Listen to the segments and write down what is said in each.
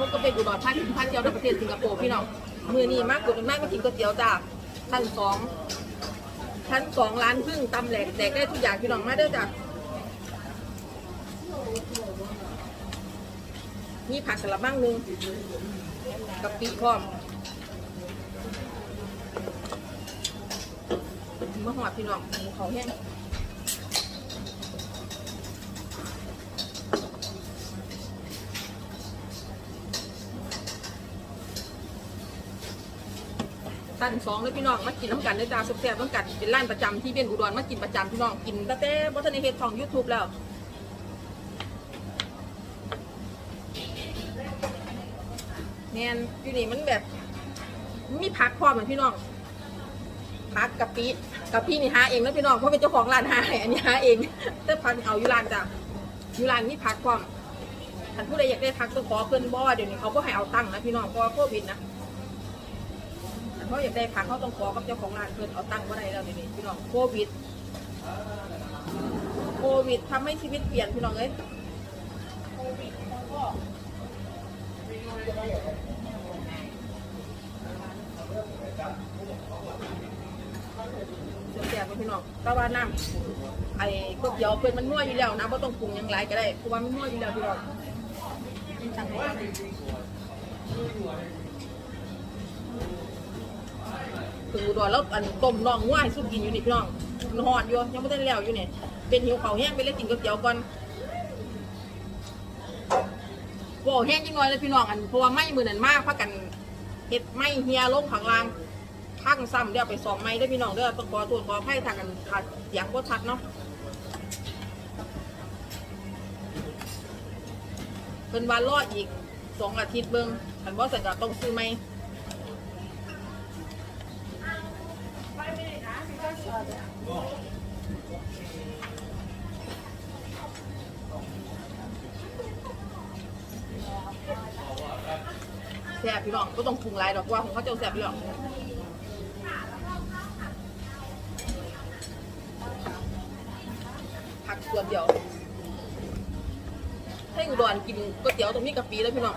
พบกับเป็นอุดรธานีพันเดียวในประเทศสิงคโปร์พี่น้องมือนี้มากกดมากมากินก๋วยเตี๋ยวจ้าชั้นสองชั้นสองร้านพึ่งตำแหลกแดกได้ทุกอย่างพี่น้องมาเด้อจ้ะมีผักสลับบ้างนึงกะปิพร้อมมะหอดพี่น้องหมูเขาแห้ง ตั้งสองเลยพี่น้องมากินน้ำกันด้วยจ้าสุกแซ่บน้ำกันเป็นร้านประจำที่เป็นอุดรมากินประจำพี่น้องกินตั้งแต่บัตในเฮดของยูทูบแล้วแมนอยู่นี่มันแบบมีผักพร้อมเหมือนพี่น้องผักกะปิกะปินี่หาเองนะพี่น้องเพราะเป็นเจ้าของร้านหาอันนี้หาเองแต่พันเอาอยู่ร้านจ้ะอยู่ร้านมีผักพร้อมท่านผู้ใดอยากได้ผักต้องขอเพื่อนบ่เดี๋ยวนี้เขาก็ให้เอาตังค์นะพี่น้องเพราะว่าโควิดนะ เขาอยากได้ผักเขาต้องขอกับเจ้าของร้านเพื่อนเอาตังค์มาได้แล้วนี่พี่น้องโควิด โควิดทำให้ชีวิตเปลี่ยนพี่น้องเอ้ยเสียบๆพี่น้องแต่ว่าน้ำไอ้ก๋วยเตี๋ยวเพื่อนมันนัวอยู่แล้วนะไม่ต้องปรุงหยังไรก็ได้เพราะว่ามันนัวอยู่แล้วพี่น้องสั่งให้ ถึงอุดรแล้วอันต้มน่องง่ายสุดกินอยู่นี่พี่น้องมันหอดอยู่ยังไม่ได้แล้วอยู่เนี่ยเป็นหิวเขาแห้งไปเลยกินก๋วยเตี๋ยวก่อนโว้แห้งจังน้อยเลยพี่น้องอันเพราะว่าไม้มือนันมากพักกันเห็ดไม้เฮียลงข้างล่างพังซ้ำเดี๋ยวไปสองไม้ได้พี่น้องเด้อต้องขอตัวขอไพ่ทางกันขาดเสียงก็ชัดเนาะเป็นวันรอดอีกสองอาทิตย์เบิ้งอันว่าสัญญาต้องซื้อไหม แซ่บพี่น้องก็ต้องปรุงหลายดอกว่าของเขาเจ้าแซ่บพี่น้องผักส่วนเดียวให้อุดรกินก๋วยเตี๋ยวตรงนี้กะปิแล้วพี่น้อง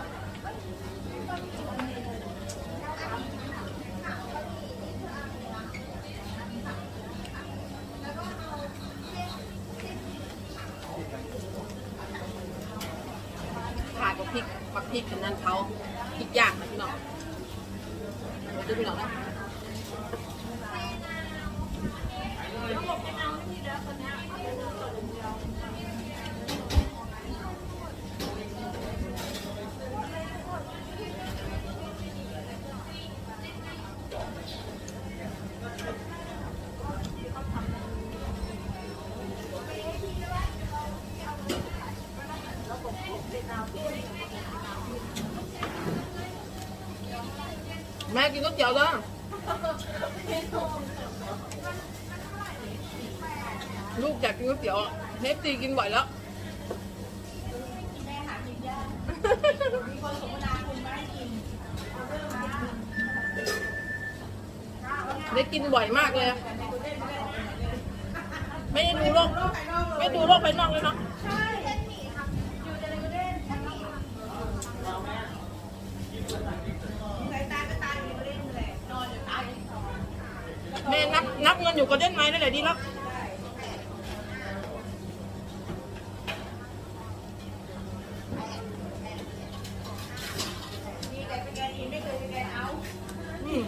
ปักพริกกันนั้นเขาพริกย่างนะพี่น้องเดี๋ยวดูพี่น้องนะ แม่กินก๋วยเตี๋ยวจ้ะลูกอยากกินก๋วยเตี๋ยวเนฟตีกินบ่อยแล้วได้กินบ่อยมากเลย ไม่ได้ดูโลก ไม่ดูโลกภายนอกเลยเนาะ ม่นับนับเงินอยู่ก็เด่นไหมนั่นแหละดีแล้วอืม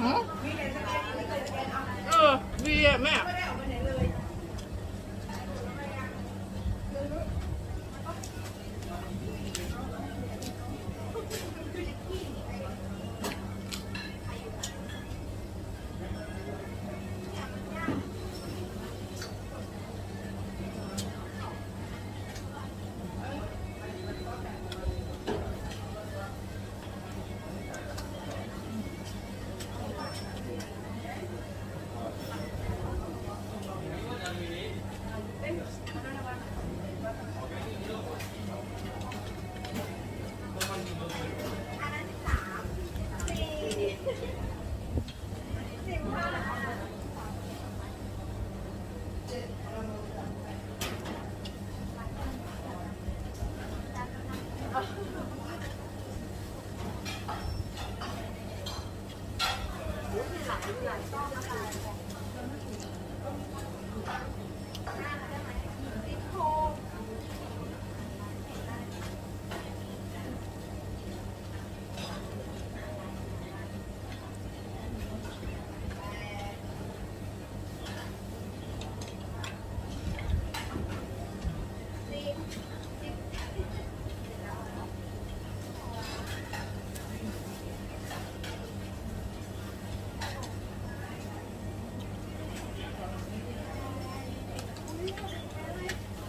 หือเออดีอะแม่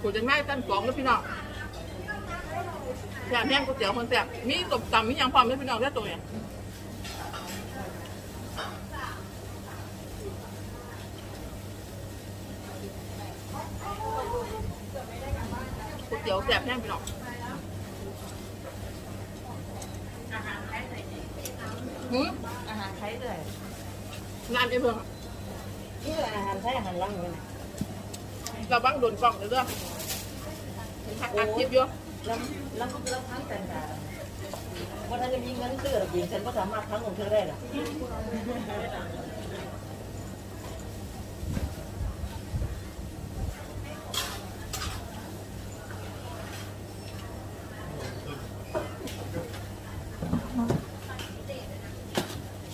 กูจะง่ายตั้นกล่องแล้วพี่น้องแซ่บแห้งก๋วยเตี๋ยวคนแซ่บมีตบตำมีหยังพร้อมแล้วพี่น้องได้ตัวเนี่ยก๋วยเตี๋ยวแซ่บแห้งพี่น้องหืมอาหารไทยเลยงานไอ้เพิ่งนี่แหละอาหารไทยอาหารล่างเลยนะ เราบังโดนกล่องเด้อเด้อหักอัดคลิปอยู่แล้วแล้วแล้วทั้งแต่ละวันนั้นจะมีเงินซื้อหรอกหญิงฉันก็สามารถทั้งของเธอได้หรอ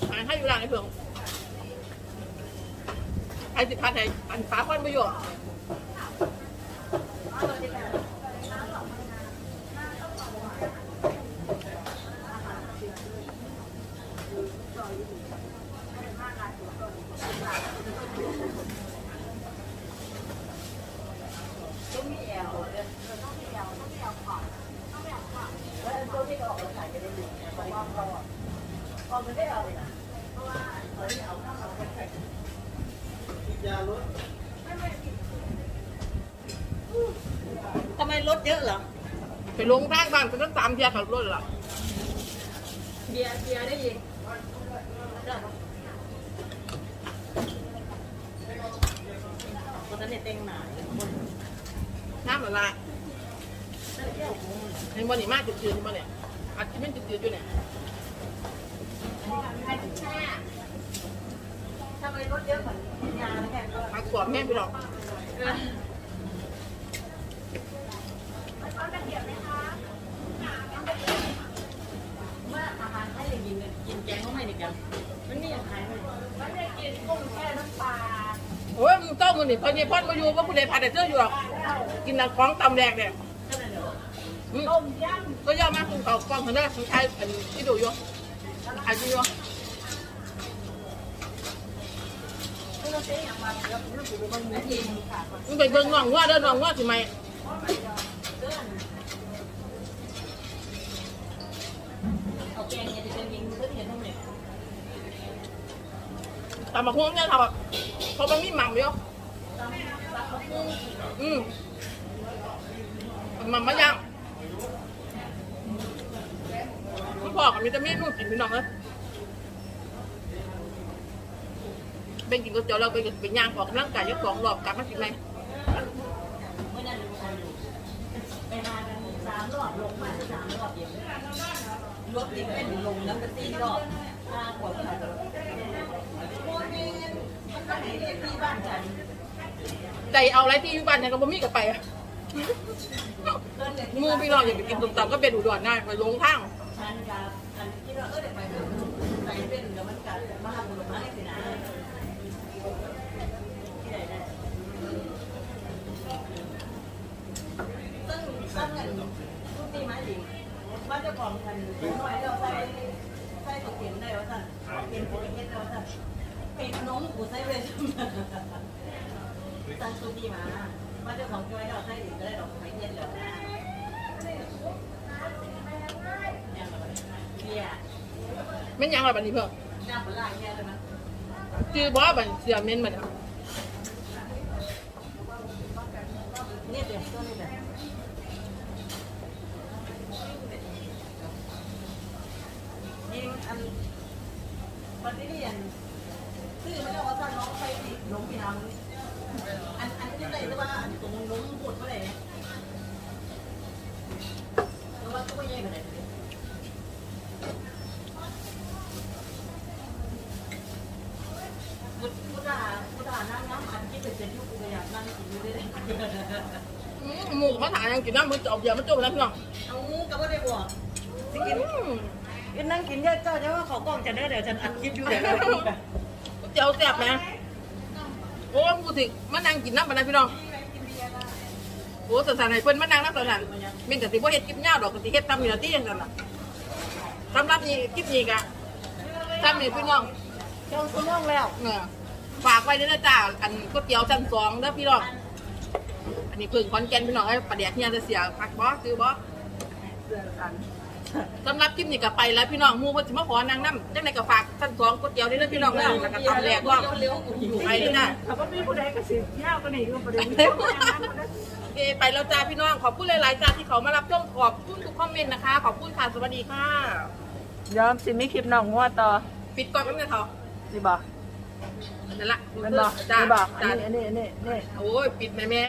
หาให้อยู่ร้านไอ้เพิ่งใครสิพัดให้อันฟ้าควันประโยชน์ ต้องมีแอลเลยต้องมีแอลต้องมีแอลขอดต้องมีแอลขอดแล้วตัวที่เราออกมาขายจะได้ดีเพราะว่าเราอะพอมันได้เอาเลยนะเพราะว่าเรา ที่เอาข้าวเราไปขายทำไมรถเยอะเหรอ ไปลงทางบ้านก็ต้องตามเทียขับรถล่ะเบียร์เบียร์ได้ยินก็ตอนนี้เต็งหนาน้ำละลายในวันนี้มากจืดๆมาเนี่ยอัดที่มันจืดๆอยู่เนี่ย ทำไมรถเยอะเหมือนงานแค่ก็ผักกรอบแห้งไปหรอกเมื่ออาหารให้เลยกินกินแกงก็ไม่ได้กันมันนี่ยังขายไม่มันได้กินกุ้งแค่น้ำปลาโอ้ยมึงเจ้ามึงนี่พอเนี่ยพ่อนมาอยู่ว่าผู้ใดพาแต่เสื้ออยู่หรอก กินน้ำของตำแดงเนี่ยเท่านั้นเดียวอืมต้มยก็ย่อมากคุณเขากล้องเขาได้คุณชายอันที่ดูอยู่อันที่อยูยูาง มันเย็นค่ะมึงไปเบิ่งน้องว่าเด้อน้องว่าสิไหมเอาแกงเนี่ยจะเป็นยิงเพื่อเห็นทั้งเนี่ยตำบักหุ่งเนี่ยเขาแบบเขามันมีหม่ำอยู่ตำตำมะอืมมันมาย่างคุณพ่อกับมีแต่เมนูกินพี่น้องเลย เป็นกินก๋วยเตี๋ยวเราไปกินไปย่างออกกำลังกายยกสองรอบกลับมากิไหมเมื่อนั้นดูคนกันสามรอบลงมาสามรอบเดียวรถติดเป็นลงแล้วก็ตีรอบห้าคนค่ะโมเมนมันก็ให้เรียกที่บ้านฉันใจเอาอะไรที่อยู่บ้านเนี่ยก็บ่มีกับไปอะมูพี่น้องอยากไปกินส้มตำก็เป็นอุดรได้ไปลงทางฉันกับฉันคิดว่าเออเดี๋ยวไปเถอะไปเป็นเดี๋ยวมันกัดมาทำบุญมาให้สินะ ที่ไหนได้งซึ่งเงินทุกปีไม้ดีว่าจ้าของคันน้อยเราใส่ใส่ตัวเข็มได้ว่าสั่นเป็นโปรตีนได้ว่าสั่นเป็นนมกูใส่เลยสั่งสุดีมาว่าเจ้าของจอยเราใส่ดีก็ได้ดอกไม้เย็นแล้วนะเนี่ยแม่ยังอะไรบัดนี้เพิ่มหน้าปลาแค่เลยมั้ยจือบ่บัดเสียเม้นมาเนี่ย เนี่ยเดี๋ยวตัวนี้แบบ ยิงอันวันที่เรียนซื้อมาแล้วว่าสั่งน้องไปล้มพี่น้ำอันอันนี้ได้หรือว่าอันตรงล้มปวดเมื่อไหร่เนี่ยหรือว่าตัวใหญ่เมื่อไหร่พุทธาพุทธาน้ำน้ำอันที่เป็นเจ็ดยุคอยากนั่งกินอยู่ด้วยอืมหมูมาถามยังกินน้ำมันจะเอาเบียร์มาจุ่มแล้วพี่น้องเอางูก็ไม่ได้บอกสิกินอืมกิ นนั่งกินเยอะเจ้าจะว่าเขากล้องจะเด้อเดี๋ยวฉันอัดคลิปอยู่เดี๋ยวเรากินกันก๋วยเตี๋ยวแซ่บไหมโอ้พูดถึงมานั่งกินน้ำปะนะพี่น้องโอ้สถานให้เพิ่นมานั่งน้ำสถานเม่นกะสิบ่เฮ็ดคลิปยาวดอกกะสิเฮ็ดตามมีหน้าที่อย่างนั้นน่ะสำหรับนี้คลิปนี้กะซ้ำนี่พี่น้องเจ้าคุณน้องแล้วเออฝากไว้ด้วยนะจ้าอันก๋วยเตี๋ยวชั้นสองเด้อพี่น้องอันนี้เพิ่งคอนแกนพี่น้องไอ้ประเดี๋ยวเฮียจะเสียพักบอซื้อบอเดือนกัน สำหรับคลิปนี้ก็ไปแล้วพี่น้องหมูเพิ่นสิมาขอนางน้ำจังไดก็ฝากชั้นสองก๋วยเตี๋ยวด้วยนะพี่น้องนะแล้วก็ตำแรกว่าไปด้วยนะถ้าว่ามีผู้ใดก็สิยาวก็นี่ก็ประเด็นโอเคไปแล้วจ้าพี่น้องขอบคุณหลายๆจ้าที่เขามารับชมขอบคุณทุกคอมเมนต์นะคะ ขอบคุณค่ะสวัสดีค่ะ ยอมสิมีคลิปน้องงัวต่อปิดก่อนกันเลยเถอะสิบอกนั่นละมันบอกจ้าสิบอกอัจ้านนี้อันนี้อันนี้นี่โอ้ยปิดแม่แม่